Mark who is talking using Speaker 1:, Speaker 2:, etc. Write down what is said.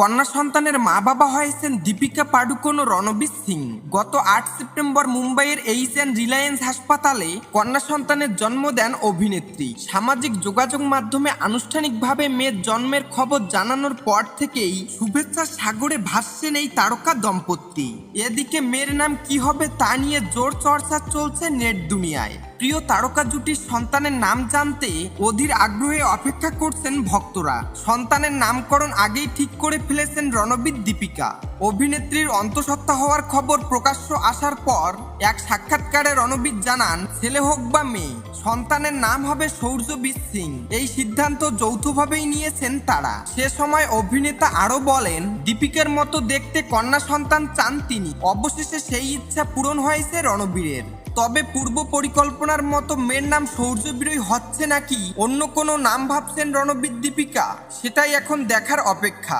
Speaker 1: কন্যা সন্তানের মা বাবা হয়েছেন দীপিকা পাডুকোন ও রণবীর সিং। গত আট সেপ্টেম্বর মুম্বাইয়ের এইচ এন রিলায়েন্স হাসপাতালে কন্যা সন্তানের জন্ম দেন অভিনেত্রী। সামাজিক যোগাযোগ মাধ্যমে আনুষ্ঠানিকভাবে মেয়ের জন্মের খবর জানানোর পর থেকেই শুভেচ্ছা সাগরে ভাসছেন এই তারকা দম্পতি। এদিকে মেয়ের নাম কি হবে তা নিয়ে জোর চর্চা চলছে নেট দুনিয়ায়। প্রিয় তারকা জুটির সন্তানের নাম জানতে অধীর আগ্রহে অপেক্ষা করছেন ভক্তরা। সন্তানের নামকরণ আগেই ঠিক করে ফেলেছেন রণবীর দীপিকা। অভিনেত্রীর অন্তঃসত্ত্বা হওয়ার খবর প্রকাশ্য আসার পর এক সাক্ষাৎকারে রণবীর জানান, ছেলে হোক বা মেয়ে, সন্তানের নাম হবে সৌর্যবীর সিং। এই সিদ্ধান্ত যৌথভাবেই নিয়েছেন তারা। সে সময় অভিনেতা আরও বলেন, দীপিকার মতো দেখতে কন্যা সন্তান চান তিনি। অবশেষে সেই ইচ্ছা পূরণ হয়েছে রণবীরের। তবে পূর্ব পরিকল্পনার মতো মেয়ের নাম সৌর্যবীরই হচ্ছে নাকি? অন্য কোনো নাম ভাবছেন রণবীর দীপিকা? সেটাই এখন দেখার অপেক্ষা।